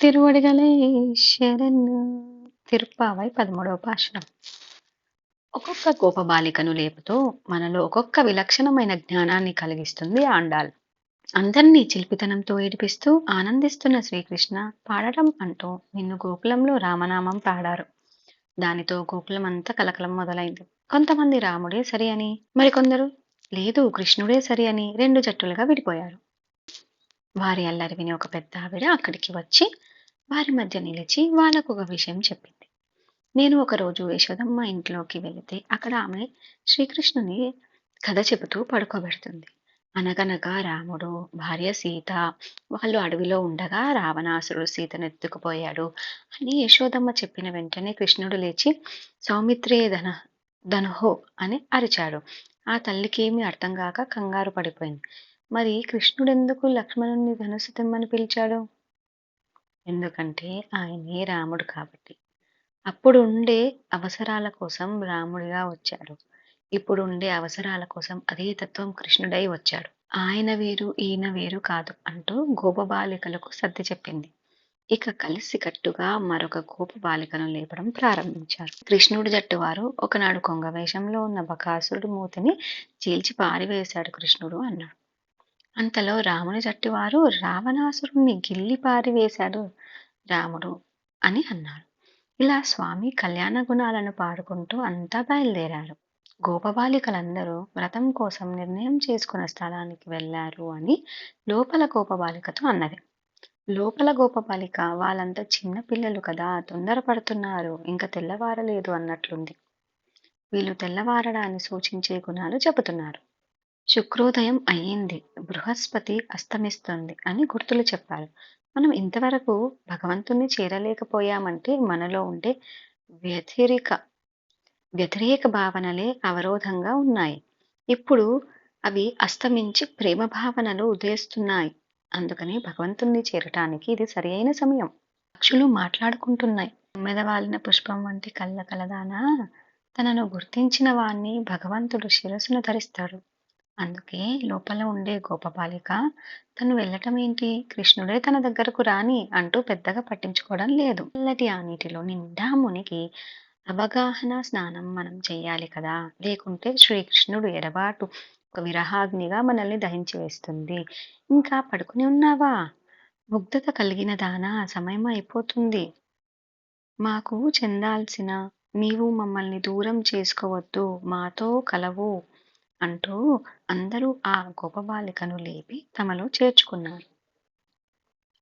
తిరువడిగలే శరణు తిరుప్పావై పదమూడవ పాశనం ఒక్కొక్క గోప బాలికను లేపుతూ మనలో ఒక్కొక్క విలక్షణమైన జ్ఞానాన్ని కలిగిస్తుంది ఆండాల్ అందరినీ చిలిపితనంతో ఏడిపిస్తూ ఆనందిస్తున్న శ్రీకృష్ణ పాడటం అంటూ నిన్ను గోకులంలో రామనామం పాడారు. దానితో గోకులం అంతా కలకలం మొదలైంది. కొంతమంది రాముడే సరి అని మరికొందరు లేదు కృష్ణుడే సరి అని రెండు జట్టులుగా విడిపోయారు. వారి అల్లరి విని ఒక పెద్ద ఆవిడ అక్కడికి వచ్చి వారి మధ్య నిలిచి వాళ్ళకు ఒక విషయం చెప్పింది. నేను ఒకరోజు యశోదమ్మ ఇంట్లోకి వెళితే అక్కడ ఆమె శ్రీకృష్ణుని కథ చెబుతూ పడుకోబెడుతుంది. అనగనగా రాముడు భార్య సీత వాళ్ళు అడవిలో ఉండగా రావణాసురుడు సీతను ఎత్తుకుపోయాడు అని యశోదమ్మ చెప్పిన వెంటనే కృష్ణుడు లేచి సౌమిత్రే ధన ధనుహో అని అరిచాడు. ఆ తల్లికి ఏమీ అర్థం కాక కంగారు పడిపోయింది. మరి కృష్ణుడెందుకు లక్ష్మణుని ధనుసు తెమ్మని పిలిచాడు? ఎందుకంటే ఆయనే రాముడు కాబట్టి. అప్పుడు ఉండే అవసరాల కోసం రాముడిగా వచ్చాడు. ఇప్పుడు ఉండే అవసరాల కోసం అదే తత్వం కృష్ణుడై వచ్చాడు. ఆయన వేరు ఈయన వేరు కాదు అంటూ గోప బాలికలకు సర్ది చెప్పింది. ఇక కలిసి కట్టుగా మరొక గోప బాలికను లేపడం ప్రారంభించారు. కృష్ణుడి జట్టు వారు ఒకనాడు కొంగ వేషంలో ఉన్న బకాసురుడు మూతిని చీల్చి పారివేశాడు కృష్ణుడు అన్నాడు. అంతలో రాముని జట్టివారు రావణాసురుణ్ణి గిల్లి పారివేశాడు రాముడు అని అన్నారు ఇలా స్వామి కళ్యాణ గుణాలను పాడుకుంటూ అంతా బయలుదేరారు. గోపబాలికలందరూ వ్రతం కోసం నిర్ణయం చేసుకున్న స్థలానికి వెళ్ళారు అని లోపల గోపబాలికతో అన్నది. లోపల గోపబాలిక వాళ్ళంతా చిన్న పిల్లలు కదా తొందరపడుతున్నారు ఇంకా తెల్లవారలేదు అన్నట్లుంది. వీళ్ళు తెల్లవారడాన్ని సూచించే గుణాలు చెబుతున్నారు. శుక్రోదయం అయ్యింది. బృహస్పతి అస్తమిస్తుంది అని గుర్తులు చెప్పారు. మనం ఇంతవరకు భగవంతుణ్ణి చేరలేకపోయామంటే మనలో ఉండే వ్యతిరేక వ్యతిరేక భావనలే అవరోధంగా ఉన్నాయి. ఇప్పుడు అవి అస్తమించి ప్రేమ భావనలు ఉదయిస్తున్నాయి. అందుకని భగవంతుణ్ణి చేరటానికి ఇది సరి అయిన సమయం. పక్షులు మాట్లాడుకుంటున్నాయి. మెదవాలిన పుష్పం వంటి కళ్ళ కలదానా? తనను గుర్తించిన వాణ్ణి భగవంతుడు శిరస్సును ధరిస్తాడు. అందుకే లోపల ఉండే గోపబాలిక తను వెళ్ళటం ఏంటి? కృష్ణుడే తన దగ్గరకు రాని అంటూ పెద్దగా పట్టించుకోవడం లేదు. చల్లటి ఆ నీటిలో నిండా మునిగి అవగాహన స్నానం మనం చెయ్యాలి కదా? లేకుంటే శ్రీకృష్ణుడు ఎడబాటు ఒక విరహాగ్నిగా మనల్ని దహించి వేస్తుంది. ఇంకా పడుకుని ఉన్నావా? ముగ్ధత కలిగిన దానా? సమయం అయిపోతుంది. మాకు చెందాల్సిన నీవు మమ్మల్ని దూరం చేసుకోవద్దు. మాతో కలవు. అంటూ అందరూ ఆ గోపబాలికను లేపి తమలో చేర్చుకున్నారు.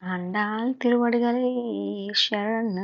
ఆండాల్ తిరువడిగలే శరణ్